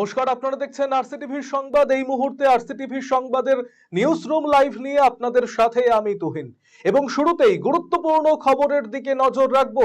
নমস্কার, আপনারা দেখছেন আরসি টিভির সংবাদ। এই মুহূর্তে আরসি টিভির সংবাদের নিউজ রুম লাইভ নিয়ে আপনাদের সাথে আমি তুহিন। এবং শুরুতেই গুরুত্বপূর্ণ খবরের দিকে নজর রাখব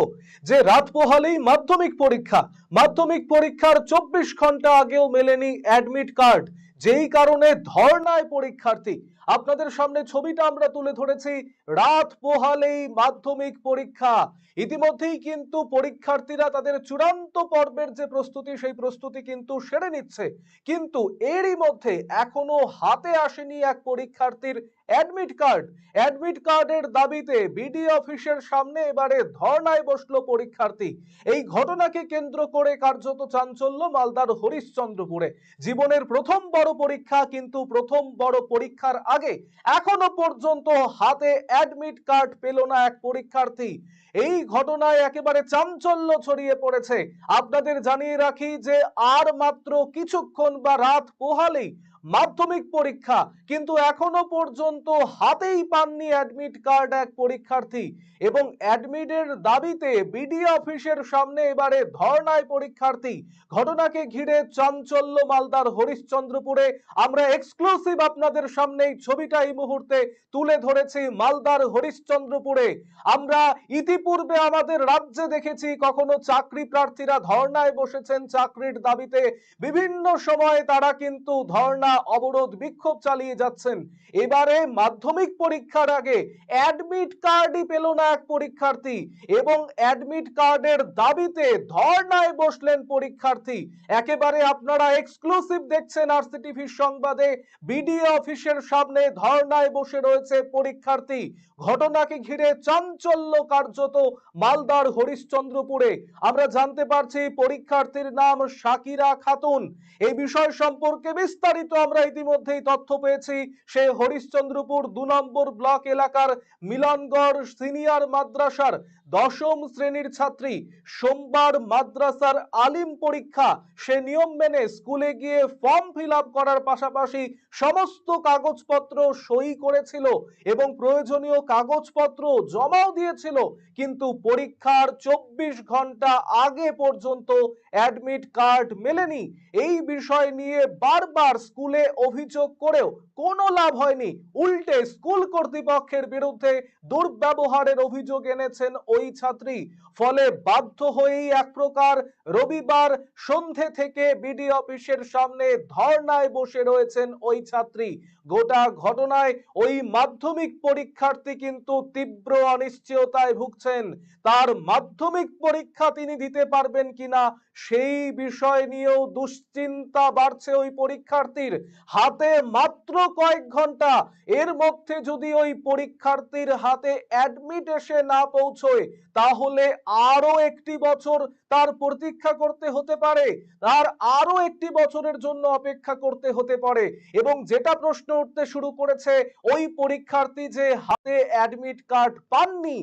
যে রাত পোহালেই মাধ্যমিক পরীক্ষা। মাধ্যমিক পরীক্ষার চব্বিশ ঘণ্টা আগেও মেলেনি অ্যাডমিট কার্ড যেই কারণে ধর্নায় পরীক্ষার্থী আপনাদের সামনে ছবিটা আমরা তুলে ধরেছি রাত পোহালেই মাধ্যমিক পরীক্ষা। ইতিমধ্যেই কিন্তু পরীক্ষার্থীরা তাদের চূড়ান্ত পর্বের যে প্রস্তুতি, সেই প্রস্তুতি কিন্তু সেরে নিচ্ছে। কিন্তু এরই মধ্যে এখনও হাতে আসেনি এক পরীক্ষার্থীর অ্যাডমিট কার্ড অ্যাডমিট কার্ডের দাবিতে বিডি অফিসের সামনে এবারে ধর্নায় বসল পরীক্ষার্থী। এই ঘটনাকে কেন্দ্র করে কার্যত চাঞ্চল্য মালদার হরিশ্চন্দ্রপুরে। জীবনের প্রথম বড় পরীক্ষা, কিন্তু প্রথম বড় পরীক্ষার আগে এখনও পর্যন্ত হাতে অ্যাডমিট কার্ড পেল না এক পরীক্ষার্থী। এই ঘটনায় একেবারে চাঞ্চল্য ছড়িয়ে পড়েছে। আপনাদের জানিয়ে রাখি যে আর মাত্র কিছুক্ষণ বা রাত পোহালেই মাধ্যমিক পরীক্ষা, কিন্তু এখনও পর্যন্ত হাতেই পাননি অ্যাডমিট কার্ড এক পরীক্ষার্থী। এবং অ্যাডমিটের দাবিতে বিডি অফিসের সামনে এবারে ধর্নায় পরীক্ষার্থী। ঘটনাকে ঘিরে চাঞ্চল্য মালদার হরিশ্চন্দ্রপুরে। আমরা এক্সক্লুসিভ আপনাদের সামনে এই ছবিটা এই মুহূর্তে তুলে ধরেছি মালদার হরিশ্চন্দ্রপুরে। আমরা ইতিপূর্বে আমাদের রাজ্যে দেখেছি কখনো চাকরি প্রার্থীরা ধর্নায় বসেছেন চাকরির দাবিতে। বিভিন্ন সময়ে তারা কিন্তু ধর্না অবরোধ বিক্ষোভ চালিয়ে যাচ্ছেন। এবারে মাধ্যমিক পরীক্ষার আগে অ্যাডমিট কার্ডই পেল না এক পরীক্ষার্থী এবং অ্যাডমিট কার্ডের দাবিতে ধর্নায় বসলেন পরীক্ষার্থী। একেবারে আপনারা এক্সক্লুসিভ দেখছেন আরসি টিভির সংবাদে। বিডিও অফিসের সামনে ধর্নায় বসে রয়েছে পরীক্ষার্থী। ঘটনাকে ঘিরে চাঞ্চল্য কার্যত মালদার হরিশ্চন্দ্রপুরে। আমরা জানতে পারছি পরীক্ষার্থীর নাম শাকিরা খাতুন। এই বিষয় সম্পর্কে বিস্তারিত আমরা ইতিমধ্যেই তথ্য পেয়েছি, সে হরিশ্চন্দ্রপুর দু নম্বর ব্লক এলাকার মিলনগড় সিনিয়র মাদ্রাসার দশম শ্রেণির ছাত্রী সোমবার মাদ্রাসার আলিম পরীক্ষা সে নিয়ম মেনে স্কুলে গিয়ে ফর্ম ফিল করার পাশাপাশি সমস্ত কাগজপত্র সই করেছিল এবং প্রয়োজনীয় কাগজপত্র জমাও দিয়েছিল, কিন্তু পরীক্ষার চব্বিশ ঘণ্টা আগে পর্যন্ত অ্যাডমিট কার্ড মেলেনি। এই বিষয় নিয়ে বারবার স্কুলে অভিযোগ করেও কোনো লাভ হয়নি। উল্টে স্কুল কর্তৃপক্ষের বিরুদ্ধে দুর্ব্যবহারের অভিযোগ এনেছেন ওই ছাত্রী। ফলে বাধ্য হয়েই এক প্রকার রবিবার সন্ধে থেকে বিডি অফিসের সামনে ধর্নায় বসে রয়েছেন ওই ছাত্রী। গোটা ঘটনায় ওই মাধ্যমিক পরীক্ষার্থী কিন্তু তীব্র অনিশ্চয়তায় ভুগছেন। তার মাধ্যমিক পরীক্ষা তিনি দিতে পারবেন কিনা সেই বিষয় নিয়েও দুশ্চিন্তা বাড়ছে ওই পরীক্ষার্থীর। হাতে মাত্র কয়েক ঘণ্টা। এর মধ্যে যদি ওই পরীক্ষার্থীর হাতে অ্যাডমিট এসে না পৌঁছয়, তাহলে আরও একটি বছর তার প্রতীক্ষা করতে হতে পারে, তার আরও একটি বছরের জন্য অপেক্ষা করতে হতে পারে এবং যেটা প্রশ্ন উঠতে শুরু করেছে, ওই পরীক্ষার্থী যে হাতে অ্যাডমিট কার্ড পাননি,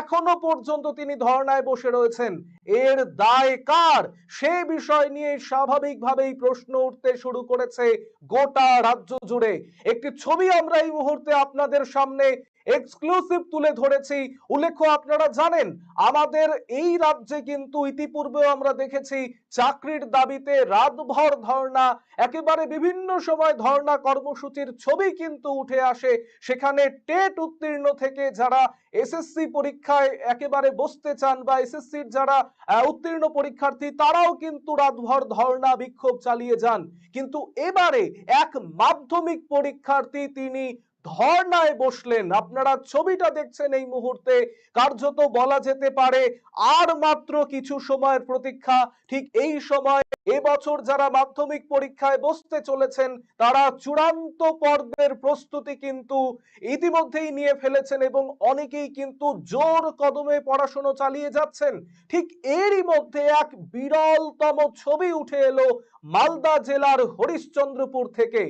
এখনও পর্যন্ত তিনি ধর্নায় বসে রয়েছেন। এর দায় কার? সে বিষয় নিয়ে স্বাভাবিকভাবেই প্রশ্ন উঠতে শুরু করেছে গোটা রাজ্য জুড়ে। একটি ছবি আমরা এই মুহূর্তে আপনাদের সামনে এক্সক্লুসিভ তুলে ধরেছি। উল্লেখ্য, আপনারা জানেন, আমাদের এই রাজ্যে কিন্তু ইতিপূর্বেও আমরা দেখেছি, চাকরির দাবিতে রাতভর ধর্ণা, একেবারে বিভিন্ন সময় ধর্ণা কর্মসূচির ছবি কিন্তু উঠে আসে। সেখানে টেট উত্তীর্ণ থেকে যারা এসএসসি পরীক্ষায় একেবারে বসতে চান বা এসএসসির যারা উত্তীর্ণ পরীক্ষার্থী, তারাও কিন্তু রাতভর ধর্ণা বিক্ষোভ চালিয়ে যান। কিন্তু এবারে এক মাধ্যমিক পরীক্ষার্থী তিনি ধর্নায় বসলেন। আপনারা ছবিটা দেখছেন এই মুহূর্তে। কার্যত বলা যেতে পারে, আর মাত্র কিছু সময়ের প্রতীক্ষা। ঠিক এই সময় এবছর যারা মাধ্যমিক পরীক্ষায় বসতে চলেছেন, তারা চূড়ান্ত পর্বের প্রস্তুতি কিন্তু ইতিমধ্যেই নিয়ে ফেলেছেন এবং অনেকেই কিন্তু জোর কদমে পড়াশোনা চালিয়ে যাচ্ছেন। ঠিক এরই মধ্যে এক বিরলতম ছবি উঠে এলো মালদা জেলার হরিশ্চন্দ্রপুর থেকে।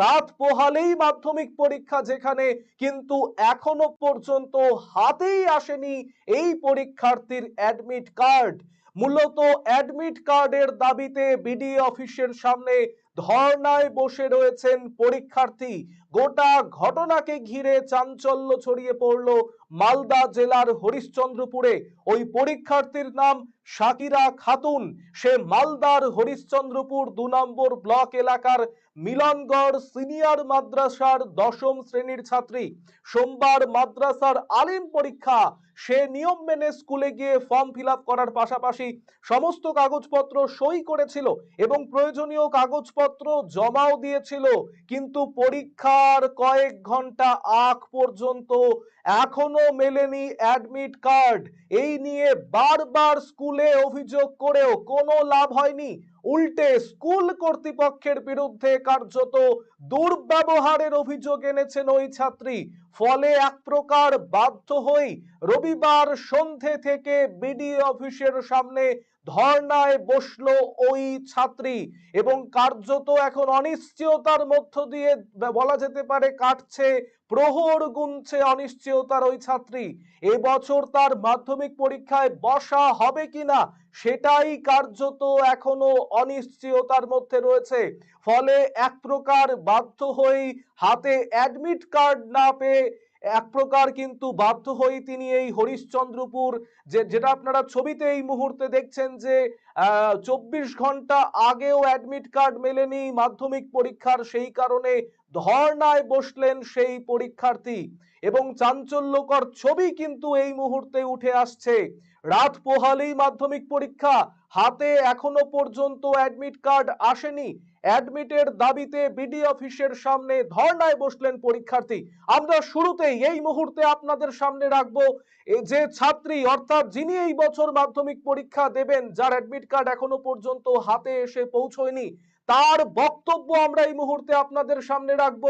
রাত পোহালেই মাধ্যমিক পরীক্ষা যেখানে কিন্তু এখনও পর্যন্ত হাতেই আসেনি এই পরীক্ষার্থীর অ্যাডমিট কার্ড। মূলত অ্যাডমিট কার্ডের দাবিতে বিডি অফিসের সামনে ধর্নায় বসে রয়েছেন পরীক্ষার্থী গোটা ঘটনাকে ঘিরে চাঞ্চল্য ছড়িয়ে পড়ল মালদা জেলার হরিশ্চন্দ্রপুরে। ওই পরীক্ষার্থীর নাম শাকিরা খাতুন। সে মালদার হরিশ্চন্দ্রপুর দু নম্বর ব্লক এলাকার মিলনগড় সিনিয়র মাদ্রাসার দশম শ্রেণির ছাত্রী। সোমবার মাদ্রাসার আলিম পরীক্ষা সে নিয়ম মেনে স্কুলে গিয়ে ফর্ম ফিল করার পাশাপাশি সমস্ত কাগজপত্র সই করেছিল এবং প্রয়োজনীয় কাগজপত্র জমাও দিয়েছিল। কিন্তু পরীক্ষার কয়েক ঘণ্টা আগ পর্যন্ত এখনও মেলেনি অ্যাডমিট কার্ড এই নিয়ে বারবার স্কুলে অভিযোগ করেও কোনো লাভ হয়নি। উল্টে স্কুল কর্তৃপক্ষের বিরুদ্ধে কার্যত দুর্ব্যবহারের অভিযোগ এনেছেন ওই ছাত্রী। ফলে এক প্রকার বাধ্য হই রবিবার সন্ধে থেকে বিডি অফিসের সামনে ধর্নায় বসল ওই ছাত্রী এবং কার্যত এখন অনিশ্চয়তার মধ্য দিয়ে বলা যেতে পারে কাটছে প্রহর গুনছে অনিশ্চয়তার ওই ছাত্রী। এবছর তার মাধ্যমিক পরীক্ষায় বসা হবে কিনা সেটাই কার্যত এখনও অনিশ্চয়তার মধ্যে রয়েছে। ফলে এক প্রকার বাধ্য হয়েই হাতে অ্যাডমিট কার্ড না পেয়ে এক প্রকার কিন্তু বাধ্য হয়ে তিনি এই হরিশ্চন্দ্রপুর, যে, যেটা আপনারা ছবিতে এই মুহূর্তে দেখছেন যে চব্বিশ ঘণ্টা আগেও অ্যাডমিট কার্ড মেলেনি, মাধ্যমিক পরীক্ষার সেই কারণে ধর্নায় বসলেন সেই পরীক্ষার্থী। এবং চাঞ্চল্যকর ছবি কিন্তু এই মুহূর্তে উঠে আসছে। রাত পোহালেই মাধ্যমিক পরীক্ষা, হাতে এখনও পর্যন্ত অ্যাডমিট কার্ড আসেনি। অ্যাডমিটের দাবিতে বিডি অফিসের সামনে ধর্নায় বসলেন পরীক্ষার্থী। আমরা শুরুতেই এই মুহূর্তে আপনাদের সামনে রাখব যে ছাত্রী, অর্থাৎ যিনি এই বছর মাধ্যমিক পরীক্ষা দেবেন, যার অ্যাডমিট কার্ড এখনও পর্যন্ত হাতে এসে পৌঁছয়নি, তার বক্তব্য আমরা এই মুহূর্তে আপনাদের সামনে রাখব।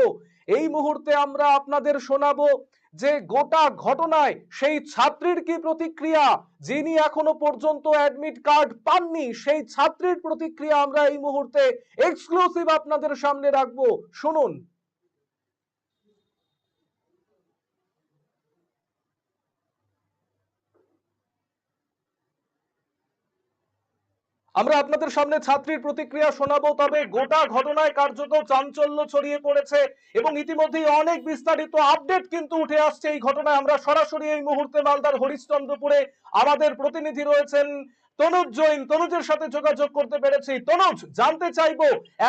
এই মুহূর্তে আমরা আপনাদের শোনাবো যে গোটা ঘটনায় সেই ছাত্রীর কি প্রতিক্রিয়া? যিনি এখনও পর্যন্ত অ্যাডমিট কার্ড পাননি, সেই ছাত্রীর প্রতিক্রিয়া আমরা এই মুহূর্তে এক্সক্লুসিভ আপনাদের সামনে রাখব। শুনুন। আমরা আপনাদের সামনে ছাত্রীর প্রতিক্রিয়া শোনাবো, তবে গোটা ঘটনায় কার্যত চাঞ্চল্য ছড়িয়ে পড়েছে এবং ইতিমধ্যেই অনেক বিস্তারিত আপডেট কিন্তু উঠে আসছে এই ঘটনায়। আমরা সরাসরি এই মুহূর্তে মালদার হরিশ্চন্দ্রপুরে আমাদের প্রতিনিধি রয়েছেন তনুজ জৈন। তনুজের সাথে যোগাযোগ করতে পেরেছি। তনুজ, জানতে চাইব,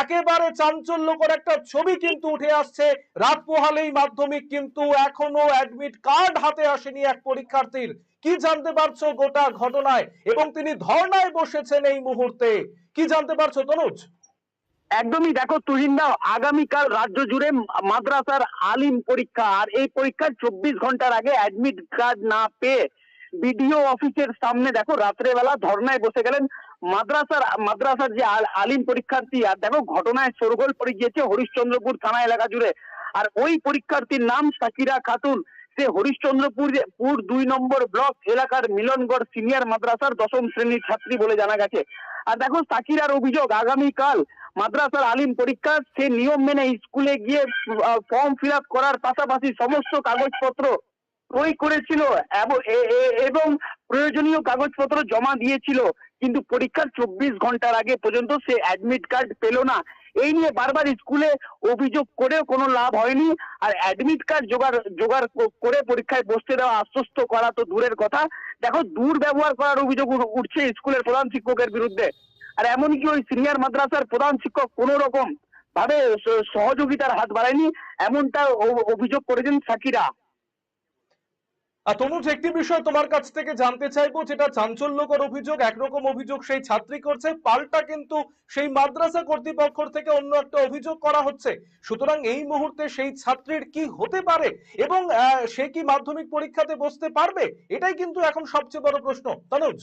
একেবারে চাঞ্চল্যকর একটা ছবি কিন্তু উঠে আসছে। রাত পোহালেই মাধ্যমিক কিন্তু এখনও অ্যাডমিট কার্ড হাতে আসেনি এক পরীক্ষার্থীর। কি জানতে পারছ গোটা ঘটনায়? এবং তিনি ধর্নায় বসেছেন এই মুহূর্তে। কি জানতে পারছ, তনুজ? একদমই দেখো তুহিনদা আগামীকাল রাজ্য জুড়ে মাদ্রাসার আলিম পরীক্ষা। আর এই পরীক্ষার চব্বিশ ঘণ্টার আগে অ্যাডমিট কার্ড না পেয়ে বিডিও অফিসের সামনে দেখো, রাত্রেবেলা ধর্নায় বসে গেলেন মাদ্রাসার মাদ্রাসার যে আলিম পরীক্ষার্থী। আর দেখো, ঘটনায় সরগোল পড়ে গিয়েছে হরিশ্চন্দ্রপুর থানা এলাকা জুড়ে। আর ওই পরীক্ষার্থীর নাম সাকিরা খাতুন। সে হরিশ্চন্দ্রপুর পুর দুই নম্বর ব্লক এলাকার মিলনগড় সিনিয়র মাদ্রাসার দশম শ্রেণির ছাত্রী বলে জানা গেছে। আর দেখো, সাকিরার অভিযোগ, আগামীকাল মাদ্রাসার আলিম পরীক্ষা, সে নিয়ম মেনে স্কুলে গিয়ে ফর্ম ফিল করার পাশাপাশি সমস্ত কাগজপত্র সই করেছিল এবং প্রয়োজনীয় কাগজপত্র জমা দিয়েছিল। কিন্তু পরীক্ষার চব্বিশ ঘণ্টার আগে পর্যন্ত সে অ্যাডমিট কার্ড পেল না। এই নিয়ে বারবার স্কুলে অভিযোগ করেও কোনো লাভ হয়নি। আর অ্যাডমিট কার্ড জোগাড় জোগাড় করে পরীক্ষায় বসতে দেওয়া আশ্বস্ত করা তো দূরের কথা। দেখো দূর ব্যবহার করার অভিযোগ উঠছে স্কুলের প্রধান শিক্ষকের বিরুদ্ধে। আর এমনকি ওই সিনিয়র মাদ্রাসার প্রধান শিক্ষক কোন রকম ভাবে সহযোগিতার হাত বাড়ায়নি এমনটা অভিযোগ করেছেন সাকিরা। তনুজ একটি বিষয় তোমার কাছ থেকে জানতে চাইব, যেটা চাঞ্চল্যকর অভিযোগ, একরকম অভিযোগ সেই ছাত্রী করছে, পাল্টা কিন্তু সেই মাদ্রাসা কর্তৃপক্ষ থেকে অন্য একটা অভিযোগ করা হচ্ছে। সুতরাং এই মুহূর্তে সেই ছাত্রীর কি হতে পারে এবং সে কি মাধ্যমিক পরীক্ষাতে বসতে পারবে? এটাই কিন্তু এখন সবচেয়ে বড় প্রশ্ন। তনুজ?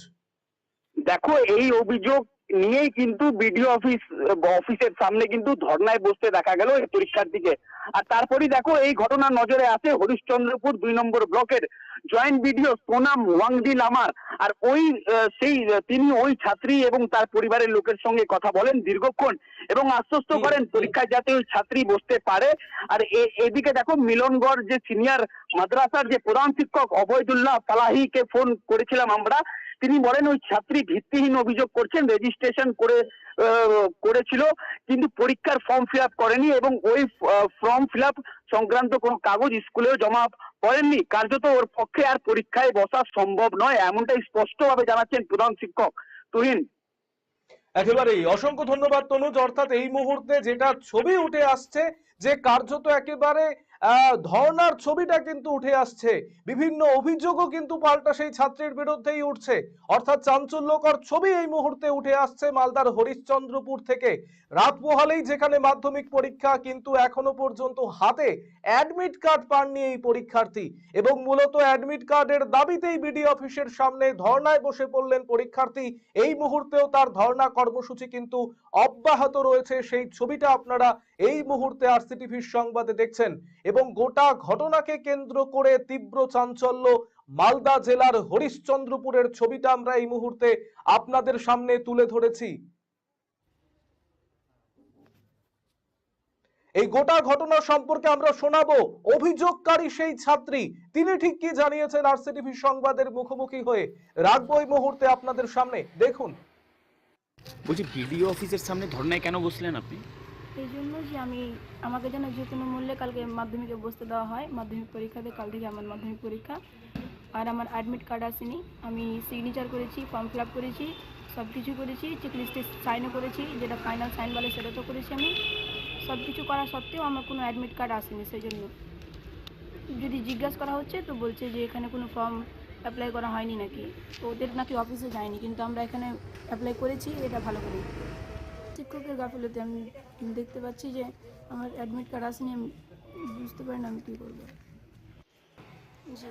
দেখো, এই অভিযোগ নিয়েই কিন্তু বিডিও অফিস অফিসের সামনে কিন্তু ধর্নায় বসতে দেখা গেল এই পরীক্ষার্থীকে আর তারপরই দেখো এই ঘটনা নজরে আসে হরিশ্চন্দ্রপুর দুই নম্বর ব্লকের জয়েন্ট বিডিও সোনাম ওয়াংদি লামার। আর ওই সেই তিনি ওই ছাত্রী এবং তার পরিবারের লোকের সঙ্গে কথা বলেন দীর্ঘক্ষণ এবং আশ্বস্ত করেন পরীক্ষায় যাতে ওই ছাত্রী বসতে পারে। আর এ- এদিকে দেখো মিলনগড় যে সিনিয়র মাদ্রাসার যে প্রধান শিক্ষক অবৈদুল্লাহ সালাহিকে ফোন করেছিলাম আমরা তিনি বলেন ওই ছাত্রী ভিত্তিহীন অভিযোগ করছেন রেজিস্ট্রেশন করে করেছিল, কিন্তু পরীক্ষার ফর্ম ফিল করেনি এবং ওই ফর্ম ফিল সংক্রান্ত কোনো কাগজ স্কুলেও জমা করেননি কার্যত ওর পক্ষে আর পরীক্ষায় বসা সম্ভব নয়, এমনটাই স্পষ্টভাবে জানাচ্ছেন প্রধান শিক্ষক তুহিন। একেবারেই। অসংখ্য ধন্যবাদ, তনুজ। অর্থাৎ এই মুহূর্তে যেটা ছবি উঠে আসছে যে কার্যত একেবারে ধর্নার ছবিটা কিন্তু উঠে আসছে। বিভিন্ন অভিযোগও কিন্তু পাল্টা সেই ছাত্রীর বিরুদ্ধেই উঠছে। অর্থাৎ চাঞ্চল্যকর ছবি এই মুহূর্তে উঠে আসছে মালদার হরিশ্চন্দ্রপুর থেকে। রাত পোহালেই যেখানে মাধ্যমিক পরীক্ষা কিন্তু এখনও পর্যন্ত হাতে অ্যাডমিট কার্ড পাননি এই পরীক্ষার্থী এবং মূলত অ্যাডমিট কার্ডের দাবিতেই বিডি অফিসের সামনে ধর্নায় বসে পড়লেন পরীক্ষার্থী। এই মুহূর্তেও তার ধর্ণা কর্মসূচি কিন্তু অব্যাহত রয়েছে। সেই ছবিটা আপনারা এই মুহূর্তে আরসিটিভির সংবাদে দেখছেন, এবং গোটা ঘটনাকে কেন্দ্র করে তীব্র চাঞ্চল্য, মালদা জেলার হরিশ্চন্দ্রপুরের ছবিটা আমরা এই মুহূর্তে আপনাদের সামনে তুলে ধরেছি। এই গোটা ঘটনা সম্পর্কে আমরা শোনাবো, অভিযোগকারী সেই ছাত্রী, তিনি ঠিক কি জানিয়েছেন আরসিটিভি সংবাদের মুখোমুখি হয়ে? রাখব এই মুহূর্তে আপনাদের সামনে, দেখুন। বলছি বিডিও অফিসের সামনে ধর্নায় কেন বসলেন আপনি? এই জন্য যে আমি, আমাকে যেন যে কোনো মূল্যে কালকে মাধ্যমিকে বসতে দেওয়া হয়, মাধ্যমিক পরীক্ষাতে কাল থেকে আমার মাধ্যমিক পরীক্ষা। আর আমার অ্যাডমিট কার্ড আসেনি। আমি সিগনেচার করেছি ফর্ম ফিল করেছি সব কিছু করেছি চেকলিস্টে সাইনও করেছি, যেটা ফাইনাল সাইন বলে সেটা তো করেছি আমি। সব কিছু করা সত্ত্বেও আমার কোনো অ্যাডমিট কার্ড আসেনি সেই জন্য যদি জিজ্ঞাসা করা হচ্ছে, তো বলছে যে এখানে কোনো ফর্ম অ্যাপ্লাই করা হয়নি নাকি। তো ওদের নাকি অফিসে যায়নি, কিন্তু আমরা এখানে অ্যাপ্লাই করেছি, এটা ভালো করে। শিক্ষকের গাফিলতে। আমি দেখতে পাচ্ছি যে আমার অ্যাডমিট কার্ড আসেনি, আমি বুঝতে পারি না আমি কী করব। জি।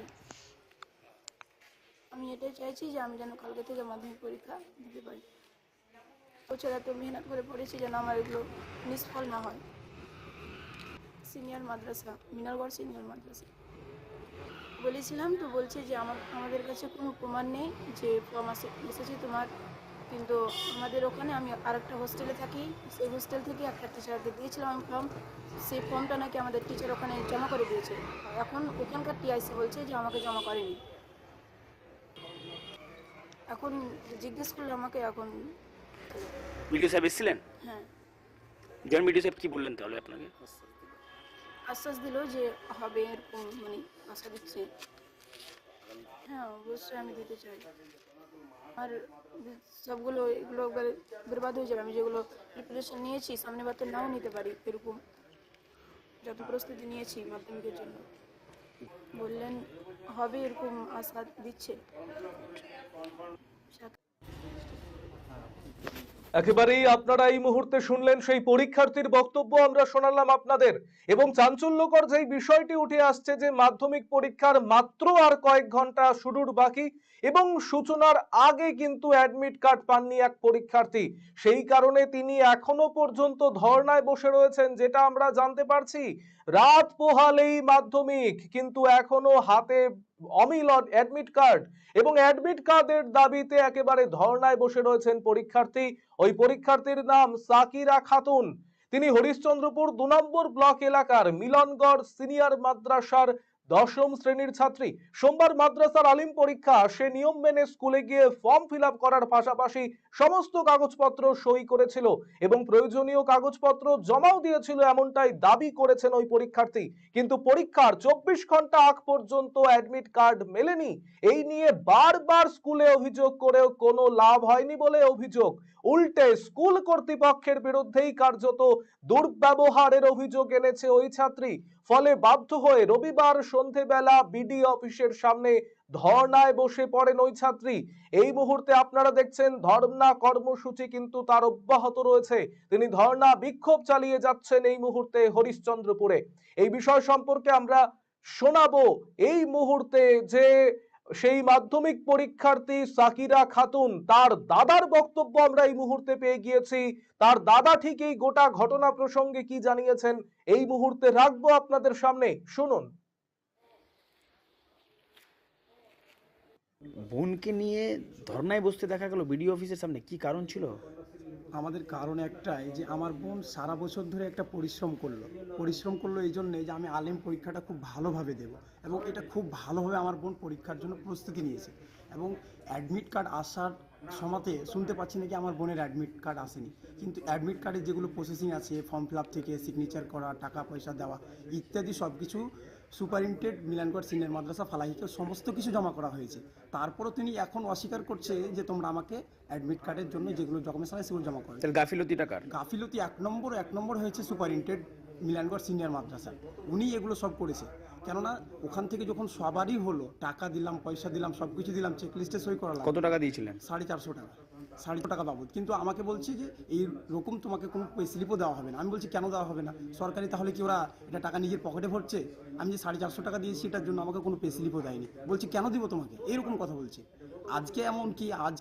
আমি এটাই চাইছি যে আমি যেন কালকে থেকে মাধ্যমিক পরীক্ষা দিতে পারি। বছর এত মেহনত করে পড়েছি যেন আমার এগুলো নিষ্ফল না হয়। সিনিয়র মাদ্রাসা, মিনালগড় সিনিয়র মাদ্রাসা। বলেছিলাম তো, বলছে যে আমার, আমাদের কাছে কোনো প্রমাণ নেই যে ফর্ম এসেছে তোমার কিন্তু আমাদের ওখানে আমি আরেকটা হোস্টেলে থাকি। সেই হোস্টেল থেকে একটা টিচারকে দিয়েছিলাম আমি ফর্ম। সেই ফর্মটা নাকি আমাদের টিচার ওখানে জমা করে দিয়েছে। এখন ওখানকার টিআইসি বলছে যে আমাকে জমা করেনি। এখন জিজ্ঞেস করলে আমাকে এখন বিডিও সাহেব এসেছিলেন? হ্যাঁ। যেমন বিডিও সাহেব কি বললেন তাহলে আপনাকে? আশ্বাস দিল যে হবে এরকম মানে আশা দিচ্ছে। হ্যাঁ অবশ্যই আমি দিতে চাই। আর সবগুলো এগুলো একবার বরবাদ হয়ে যাবে। আমি যেগুলো প্রিপারেশন নিয়েছি সামনে বার তো নাও নিতে পারি এরকম। যত প্রস্তুতি নিয়েছি মাধ্যমিকের জন্য। বললেন, হবে এরকম আশা দিচ্ছে। একেবারেই আপনারা এই মুহূর্তে শুনলেন সেই পরীক্ষার্থীর বক্তব্য আমরা শোনালাম আপনাদের। এবং চাঞ্চল্যকর যেই বিষয়টি উঠে আসছে যে মাধ্যমিক পরীক্ষার মাত্র আর কয়েক ঘণ্টা শুরুর বাকি এবং সূচনার আগে কিন্তু অ্যাডমিট কার্ড পাননি এক পরীক্ষার্থী। সেই কারণে তিনি এখনও পর্যন্ত ধর্নায় বসে রয়েছেন, যেটা আমরা জানতে পারছি। রাত পোহালেই মাধ্যমিক, কিন্তু এখনও হাতে অমিল অ্যাডমিট কার্ড এবং অ্যাডমিট কার্ডের দাবিতে একেবারে ধর্নায় বসে রয়েছেন পরীক্ষার্থী। ওই পরীক্ষার্থীর নাম সাকিরা খাতুন। তিনি হরিশ্চন্দ্রপুর দু নম্বর ব্লক এলাকার মিলনগড় সিনিয়র মাদ্রাসার দশম শ্রেণির ছাত্রী। সোমবার মাদ্রাসার আলিম পরীক্ষা, সে নিয়ম মেনে স্কুলে গিয়ে ফর্ম ফিল করার পাশাপাশি সমস্ত কাগজপত্র সই করেছিল এবং প্রয়োজনীয় কাগজপত্র জমাও দিয়েছিল এমনটাই দাবি করেছেন ওই পরীক্ষার্থী। কিন্তু পরীক্ষার চব্বিশ ঘণ্টা আগ পর্যন্ত অ্যাডমিট কার্ড মেলেনি। এই নিয়ে বারবার স্কুলে অভিযোগ করেও কোনো লাভ হয়নি বলে অভিযোগ। উল্টে স্কুল কর্তৃপক্ষের বিরুদ্ধেই কার্যত দুর্ব্যবহারের অভিযোগ এনেছে ওই ছাত্রী। ফলে বাধ্য হয়ে রবিবার সন্ধেবেলা বিডি অফিসের সামনে ধর্নায় বসে পড়েন ওই ছাত্রী। এই মুহূর্তে আপনারা দেখছেন ধর্না কর্মসূচি কিন্তু তার অব্যাহত রয়েছে। তিনি ধর্না বিক্ষোভ চালিয়ে যাচ্ছেন এই মুহূর্তে হরিশ্চন্দ্রপুরে। এই বিষয় সম্পর্কে আমরা শোনাবো এই মুহূর্তে যে সেই মাধ্যমিক পরীক্ষার্থী সাকিরা খাতুন, তার দাদার বক্তব্য আমরা এই মুহূর্তে পেয়ে গিয়েছি। তার দাদা ঠিক এই গোটা ঘটনা প্রসঙ্গে কি জানিয়েছেন, এই মুহূর্তে রাখব আপনাদের সামনে। শুনুন। বোনকে নিয়ে ধর্নায় বসতে দেখা গেল বিডিও অফিসের সামনে। কি কারণ ছিল? আমাদের কারণ একটাই যে আমার বোন সারা বছর ধরে একটা পরিশ্রম করল। পরিশ্রম করল এই জন্যে যে আমি আলিম পরীক্ষাটা খুব ভালোভাবে দেব এবং এটা খুব ভালোভাবে আমার বোন পরীক্ষার জন্য প্রস্তুতি নিয়েছে। এবং অ্যাডমিট কার্ড আসার সমাতে শুনতে পাচ্ছি নাকি আমার বোনের অ্যাডমিট কার্ড আসেনি। কিন্তু অ্যাডমিট কার্ডের যেগুলো প্রসেসিং আছে ফর্ম ফিল আপ থেকে সিগনেচার করা, টাকা পয়সা দেওয়া ইত্যাদি সব কিছু সুপারিনটেন্ডেন্ট মিলানগড় সিনিয়র মাদ্রাসা ফালাহিকে সমস্ত কিছু জমা করা হয়েছে। তারপরও তিনি এখন অস্বীকার করছে যে তোমরা আমাকে অ্যাডমিট কার্ডের জন্য যেগুলো ডকুমেন্টস আছে সেগুলো জমা করো গাফিলতি গাফিলতিটা কার? গাফিলতি এক নম্বর এক নম্বর হয়েছে সুপারিনটেন্ডেন্ট মিলানগড় সিনিয়র মাদ্রাসা। উনি এগুলো সব করেছে। কেননা ওখান থেকে যখন সবারই হলো টাকা দিলাম পয়সা দিলাম সব কিছু দিলাম চেক লিস্টে সই করা কত টাকা দিয়েছিলেন? সাড়ে চারশো টাকা। সাড়ে চারশো টাকা বাবদ। কিন্তু আমাকে বলছে যে এই রকম তোমাকে কোনো স্লিপও দেওয়া হবে না। আমি বলছি, কেন দেওয়া হবে না? সরকারি তাহলে কি ওরা এটা টাকা নিজের পকেটে ভরছে? আমি যে সাড়ে চারশো টাকা দিয়েছি, এটার জন্য আমাকে কোনো পে স্লিপও দেয়নি। বলছি, কেন দিব তোমাকে? এরকম কথা বলছে। আজকে এমন কি, আজ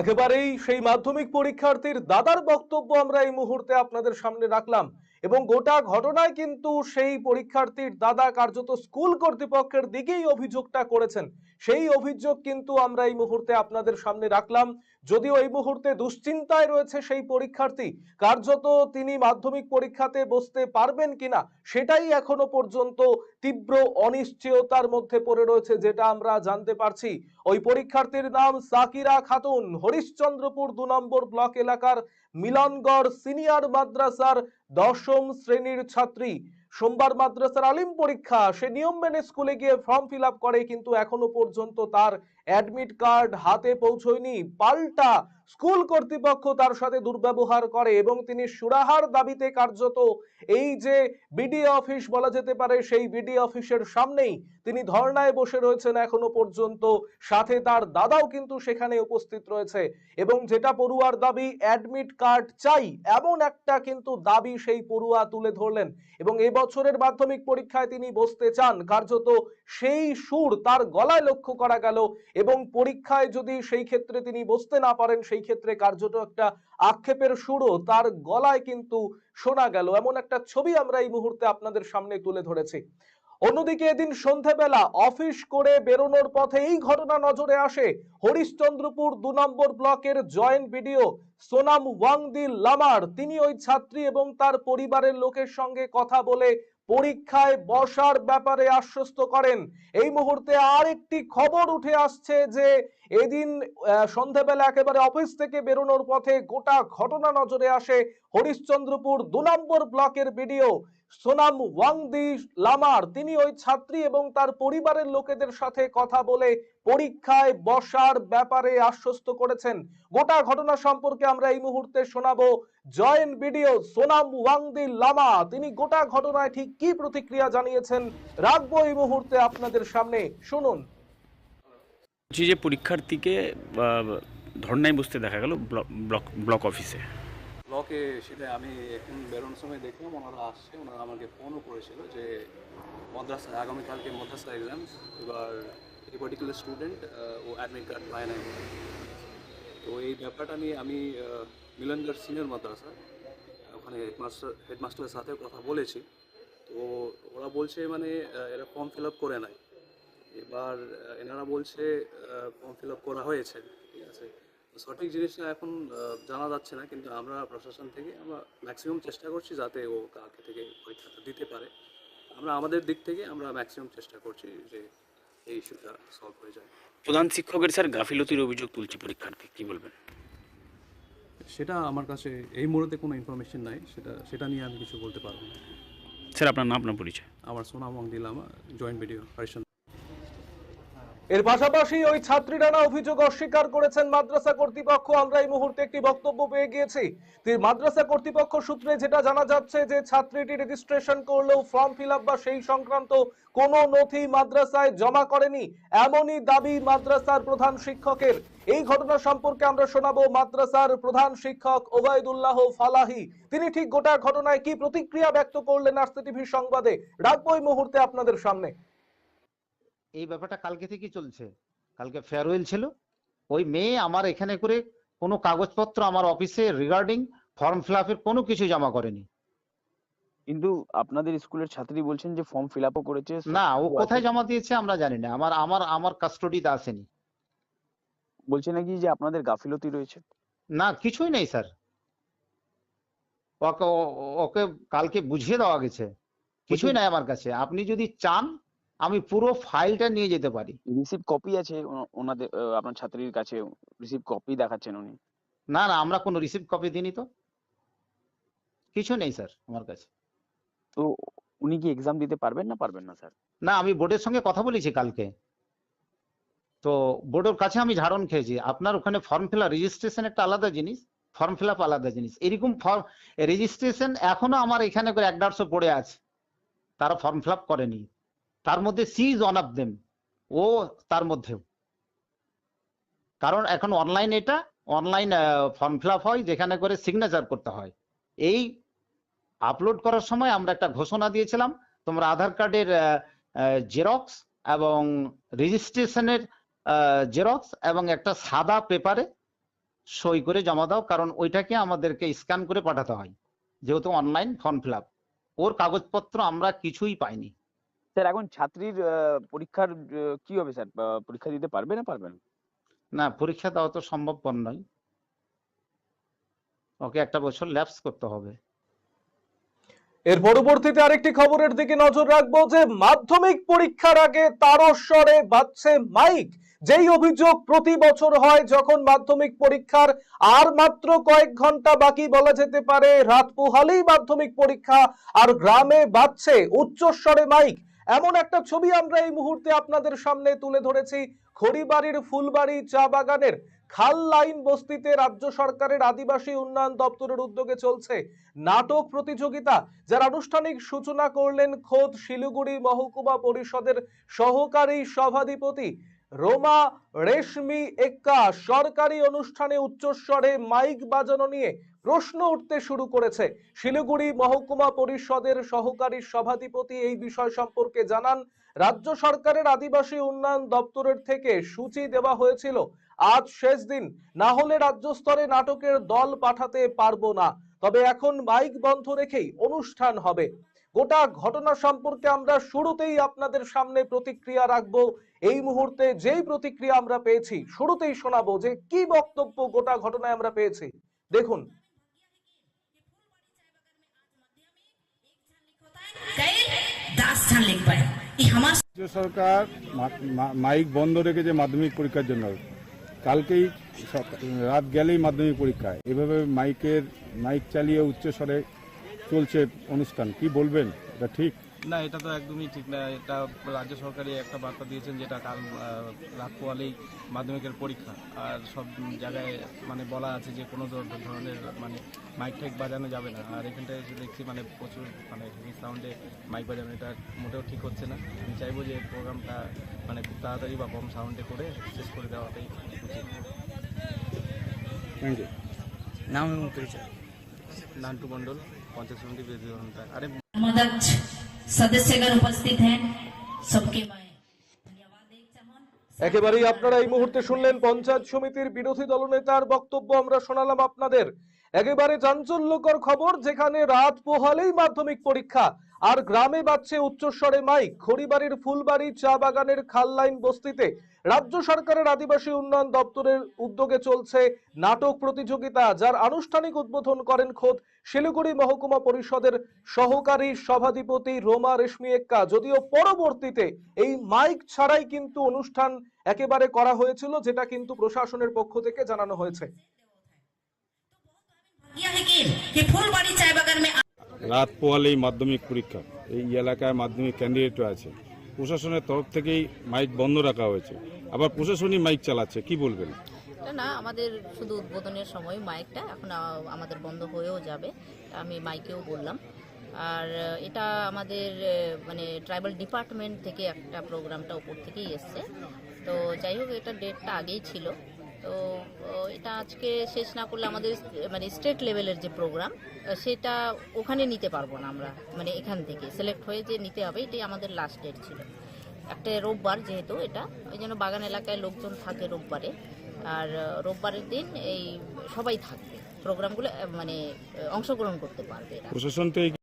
একেবারেই সেই মাধ্যমিক পরীক্ষার্থীর দাদার বক্তব্য আমরা এই মুহূর্তে আপনাদের সামনে রাখলাম। এবং গোটা ঘটনায় কিন্তু সেই পরীক্ষার্থীর দাদা কার্যত স্কুল কর্তৃপক্ষের দিকেই অভিযোগটা করেছেন। সেই অভিযোগ কিন্তু আমরা এই মুহূর্তে আপনাদের সামনে রাখলাম। যদিও এই মুহূর্তে দুশ্চিন্তায় রয়েছে সেই পরীক্ষার্থী, কার্যত তিনি মাধ্যমিক পরীক্ষাতে বসতে পারবেন কিনা সেটাই এখনও পর্যন্ত তীব্র অনিশ্চয়তার মধ্যে পড়ে রয়েছে যেটা আমরা জানতে পারছি। ওই পরীক্ষার্থীর নাম সাকিরা খাতুন, হরিশ্চন্দ্রপুর দু নম্বর ব্লক এলাকার মিলনগড় সিনিয়র মাদ্রাসার দশম শ্রেণির ছাত্রী। সোমবার মাদ্রাসার আলিম পরীক্ষা, সে নিয়ম মেনে স্কুলে গিয়ে ফর্ম ফিল করে, কিন্তু এখনও পর্যন্ত তার অ্যাডমিট কার্ড হাতে পৌঁছয়নি, পাল্টা স্কুল কর্তৃপক্ষ তার সাথে দুর্ব্যবহার করে এবং তিনি সুরাহার দাবিতে কার্যত এই যে বিডি অফিস বলা যেতে পারে, সেই বিডি অফিসের সামনেই তিনি ধর্নায় বসে রয়েছেন এখনও পর্যন্ত। সাথে তার দাদাও কিন্তু সেখানে উপস্থিত রয়েছে এবং যেটা পড়ুয়ার দাবি, অ্যাডমিট কার্ড চাই, এমন একটা কিন্তু দাবি সেই পড়ুয়া তুলে ধরলেন এবং এবছরের মাধ্যমিক পরীক্ষায় তিনি বসতে চান। কার্যত সেই সুর তার গলায় লক্ষ্য করা গেল এবং পরীক্ষায় যদি সেই ক্ষেত্রে তিনি বসতে না পারেন, সেই ক্ষেত্রে কার্যত একটা আক্ষেপের সুরও তার গলায় কিন্তু শোনা গেল। এমন একটা ছবি আমরা এই মুহূর্তে আপনাদের সামনে তুলে ধরেছি। অন্যদিকে এদিন সন্ধেবেলা অফিস করে বেরোনোর পথে এই ঘটনা নজরে আসে। হরিশ্চন্দ্রপুর দু নম্বর ব্লকের জয়েন্ট বিডিও সোনাম ওয়াংদি লামার। তিনি ওই ছাত্রী এবং তার পরিবারের লোকের সঙ্গে কথা বলে পরীক্ষায় বসার ব্যাপারে আশ্বস্ত করেন। এই মুহূর্তে আর একটি খবর উঠে আসছে যে এদিন সন্ধেবেলা একেবারে অফিস থেকে বেরোনোর পথে গোটা ঘটনা নজরে আসে হরিশ্চন্দ্রপুর দু নম্বর ব্লকের বিডিও। সোনাম ওয়াংদি লামার, তিনি ওই ছাত্রী এবং তার পরিবারের লোকেদের সাথে কথা বলে পরীক্ষায় বসার ব্যাপারে আশ্বস্ত করেছেন। গোটা ঘটনা সম্পর্কে আমরা এই মুহূর্তে শোনাবো। জয়েন্ট ভিডিও সোনাম ওয়াংদি লামা, তিনি গোটা ঘটনায় ঠিক কি প্রতিক্রিয়া জানিয়েছেন রাখব এই মুহূর্তে আপনাদের সামনে। শুনুন। যে পরীক্ষার্থীকে ধর্নায় বসতে দেখা গেল ব্লক ব্লক অফিসে। ব্লকে সেটা আমি এখন বেরোনোর সময় দেখলাম, ওনারা আসছে, ওনারা আমাকে ফোনও করেছিল যে মাদ্রাসা আগামীকালকে মাদ্রাসা এক্সাম এবার এই পার্টিকুলার স্টুডেন্ট ও অ্যাডমিট কার্ড পায় নাই। তো এই ব্যাপারটা নিয়ে আমি মিলনগড় সিনিয়র মাদ্রাসা, ওখানে হেডমাস্টার হেডমাস্টারের সাথে কথা বলেছি। তো ওরা বলছে মানে এরা ফর্ম ফিল আপ করে নাই। এবার এনারা বলছে ফর্ম ফিল আপ করা হয়েছে, ঠিক আছে? সঠিক জিনিসটা এখন জানা যাচ্ছে না কিন্তু আমরা প্রশাসন থেকে আমরা ম্যাক্সিমাম চেষ্টা করছি যাতে ও কালকে থেকে পরীক্ষাটা দিতে পারে। আমরা আমাদের দিক থেকে আমরা ম্যাক্সিমাম চেষ্টা করছি যে এই ইস্যুটা সলভ হয়ে যায়। প্রধান শিক্ষকের স্যার গাফিলতির অভিযোগ তুলছে পরীক্ষার্থী কি বলবেন? সেটা আমার কাছে এই মুহূর্তে কোনো ইনফরমেশন নাই সেটা সেটা নিয়ে আমি কিছু বলতে পারব না। স্যার আপনার নাম আপনার পরিচয়? আমার সোনাম দিলাম জয়েন্ট ভিডিও হরিশন এর পাশাপাশি ওই ছাত্রীরা না অভিযোগ অস্বীকার করেছেন মাদ্রাসা কর্তৃপক্ষ। আমরা এই মুহূর্তে একটি বক্তব্য পেয়ে গিয়েছি। মাদ্রাসা কর্তৃপক্ষ সূত্রে যেটা জানা যাচ্ছে যে ছাত্রীটি রেজিস্ট্রেশন করলেও ফর্ম ফিল বা সেই সংক্রান্ত কোনো নথি মাদ্রাসায় জমা করেনি। এমনই দাবি মাদ্রাসার প্রধান শিক্ষকের। এই ঘটনা সম্পর্কে আমরা শোনাবো মাদ্রাসার প্রধান শিক্ষক ওবায়দুল্লাহ ফালাহি। তিনি ঠিক গোটা ঘটনায় কি প্রতিক্রিয়া ব্যক্ত করলেন আরসি টিভির সংবাদে? রাখব এই মুহূর্তে আপনাদের সামনে। এই ব্যাপারটা কালকে থেকেই চলছে। কালকে ফেয়ারওয়েল ছিল। ওই মেয়ে আমার এখানে করে কোনো কাগজপত্র আমার অফিসে রিগার্ডিং ফর্ম ফিল আপের কোনো কিছু জমা করেনি। কিন্তু আপনাদের স্কুলের ছাত্রী বলছেন যে ফর্ম ফিল আপও করেছে। না ও কোথায় জমা দিয়েছে আমরা জানি না। আমার আমার আমার কাস্টডিতে আসেনি। বলছে নাকি যে আপনাদের গাফিলতি রয়েছে। না কিছুই নেই স্যার ওকে ওকে কালকে বুঝিয়ে দেওয়া গেছে। কিছুই নাই আমার কাছে। আপনি যদি চান আমি পুরো ফাইলটা নিয়ে যেতে পারি। রিসিভ কপি আছে ওনাদের আপনার ছাত্রীর কাছে রিসিভ কপি দেখাচ্ছেন উনি? না না আমরা কোনো রিসিভ কপি দিইনি তো। কিছু নেই স্যার আমার কাছে। তো উনি কি এক্সাম দিতে পারবেন না পারবেন না স্যার না আমি বোর্ডের সঙ্গে কথা বলেছি কালকে। তো বোর্ডের কাছে আমি ঝাড়ন খেয়েছি। আপনার ওখানে ফর্ম ফিল রেজিস্ট্রেশন একটা আলাদা জিনিস ফর্ম ফিল আপ আলাদা জিনিস। এরকম ফর্ম রেজিস্ট্রেশন এখনও আমার এখানে করে এক দেড়শো পড়ে আছে। তারা ফর্ম ফিল আপ করেনি। তার মধ্যে she is one of them. ও তার মধ্যেও। কারণ এখন অনলাইন এটা, অনলাইন ফর্ম ফিল হয় যেখানে করে সিগনেচার করতে হয়। এই আপলোড করার সময় আমরা একটা ঘোষণা দিয়েছিলাম, তোমরা আধার কার্ডের জেরক্স এবং রেজিস্ট্রেশনের জেরক্স এবং একটা সাদা পেপারে সই করে জমা দাও, কারণ ওইটাকে আমাদেরকে স্ক্যান করে পাঠাতে হয়, যেহেতু অনলাইন ফর্ম ফিল ওর কাগজপত্র আমরা কিছুই পাইনি। স্যার এখন ছাত্রীর পরীক্ষার কি হবে স্যার? পরীক্ষা দিতে পারবে না পারবেন না পরীক্ষা দেওয়া তো সম্ভবপর নয়। ওকে একটা বছর ল্যাপস করতে হবে। এর পরবর্তীতে আরেকটি খবরের দিকে নজর রাখব যে মাধ্যমিক পরীক্ষার আগে তারস্বরে বাজছে মাইক। যেই অভিযোগ প্রতি বছর হয় যখন মাধ্যমিক পরীক্ষার আর মাত্র কয়েক ঘণ্টা বাকি বলা যেতে পারে রাত পোহালেই মাধ্যমিক পরীক্ষা আর গ্রামে বাজছে উচ্চস্বরে মাইক। এমন একটা ছবি আমরা এই মুহূর্তে আপনাদের সামনে তুলে ধরেছি। খড়িবাড়ির ফুলবাড়ি চা বাগানের খাল লাইন বস্তিতে রাজ্য সরকারের আদিবাসী উন্নয়ন দপ্তরের উদ্যোগে চলছে নাটক প্রতিযোগিতা, যার আনুষ্ঠানিক সূচনা করলেন খোদ শিলিগুড়ি মহকুমা পরিষদের সহকারী সভাধিপতি রোমা রেশমি এক্কা। সরকারি অনুষ্ঠানে উচ্চস্বরে মাইক বাজানো নিয়ে প্রশ্ন উঠতে শুরু করেছে। শিলিগুড়ি মহকুমা পরিষদের সহকারী সভাধিপতি এই বিষয় সম্পর্কে জানান, রাজ্য সরকারের আদিবাসী উন্নয়ন দপ্তরের থেকে সূচি দেওয়া হয়েছিল, আজ শেষ দিন, না হলে রাজ্য স্তরে নাটকের দল পাঠাতে পারব না। তবে এখন মাইক বন্ধ রেখেই অনুষ্ঠান হবে। গোটা ঘটনা সম্পর্কে আমরা শুরুতেই আপনাদের সামনে প্রতিক্রিয়া রাখব। এই মুহূর্তে যেই প্রতিক্রিয়া আমরা পেয়েছি, শুরুতেই শোনাবো যে কি বক্তব্য গোটা ঘটনায় আমরা পেয়েছি। দেখুন ছান লিখ পায়। ই আমার রাজ্য সরকার মাইক বন্ধ রেখেছে মাধ্যমিক পরীক্ষার জন্য, কালকেই রাত গেলেই মাধ্যমিক পরীক্ষা এভাবে মাইকের মাইক চালিয়ে উচ্চস্বরে চলছে অনুষ্ঠান। কি বলবেন? এটা ঠিক? না এটা তো একদমই ঠিক না। এটা রাজ্য সরকারই একটা বার্তা দিয়েছেন যেটা কাল রাত পোয়ালেই মাধ্যমিকের পরীক্ষা। আর সব জায়গায় মানে বলা আছে যে কোনো ধর- ধরনের মানে মাইক টাইক বাজানো যাবে না। আর এখানটায় এসে দেখছি মানে প্রচুর মানে হেভি সাউন্ডে মাইক বাজানো। এটা মোটেও ঠিক হচ্ছে না। আমি চাইব যে প্রোগ্রামটা মানে খুব তাড়াতাড়ি বা কম সাউন্ডে করে শেষ করে দেওয়াটাই উচিত। থ্যাংক ইউ নাম এবং পরিচয়। নান্টু মণ্ডল পঞ্চাশ সমিতি বিরোধী আরে সদস্যগণ উপস্থিত হ্যাঁ সবকে একেবারেই আপনারা এই মুহূর্তে শুনলেন পঞ্চায়েত সমিতির বিরোধী দলনেতার বক্তব্য, আমরা শোনালাম আপনাদের। একেবারে চাঞ্চল্যকর খবর, যেখানে রাত পোহালেই মাধ্যমিক পরীক্ষা, আর গ্রামে বাঁচছে উচ্চস্বরে মাইক। খড়িবাড়ির ফুলবাড়ি চা বাগানের খাললাইন বস্তিতে রাজ্য সরকারের আদিবাসী উন্নয়ন দপ্তরের উদ্যোগে চলছে নাটক প্রতিযোগিতা, যার আনুষ্ঠানিক উদ্বোধন করেন খোদ শিলিগুড়ি মহকুমা পরিষদের সহকারী সভাধিপতি রোমা রেশমি এক্কা যদিও পরবর্তীতে এই মাইক ছাড়াই কিন্তু অনুষ্ঠান একেবারে করা হয়েছিল যেটা কিন্তু প্রশাসনের পক্ষ থেকে জানানো হয়েছে। রাত পোয়ালেই মাধ্যমিক পরীক্ষা। এই এলাকায় মাধ্যমিক ক্যান্ডিডেটও আছে। প্রশাসনের তরফ থেকেই মাইক বন্ধ রাখা হয়েছে। আবার প্রশাসনই মাইক চালাচ্ছে কি বলবেন? না, আমাদের শুধু উদ্বোধনের সময় মাইকটা এখন আমাদের বন্ধ হয়েও যাবে। আমি মাইকেও বললাম। আর, এটা আমাদের মানে ট্রাইবাল ডিপার্টমেন্ট থেকে একটা প্রোগ্রামটা উপর থেকেই এসছে। তো যাই হোক, এটা ডেটটা আগেই ছিল। তো এটা আজকে শেষ না করলে আমাদের মানে স্টেট লেভেলের যে প্রোগ্রাম সেটা ওখানে নিতে পারব না আমরা মানে এখান থেকে। সিলেক্ট হয়ে যে নিতে হবে, এটাই আমাদের লাস্ট ডেট ছিল। একটা রোববার যেহেতু এটা, ওই জন্য বাগান এলাকায় লোকজন থাকে রোববারে। আর রোববারের দিন এই সবাই থাকবে। প্রোগ্রামগুলো মানে অংশগ্রহণ করতে পারবে প্রশাসন কি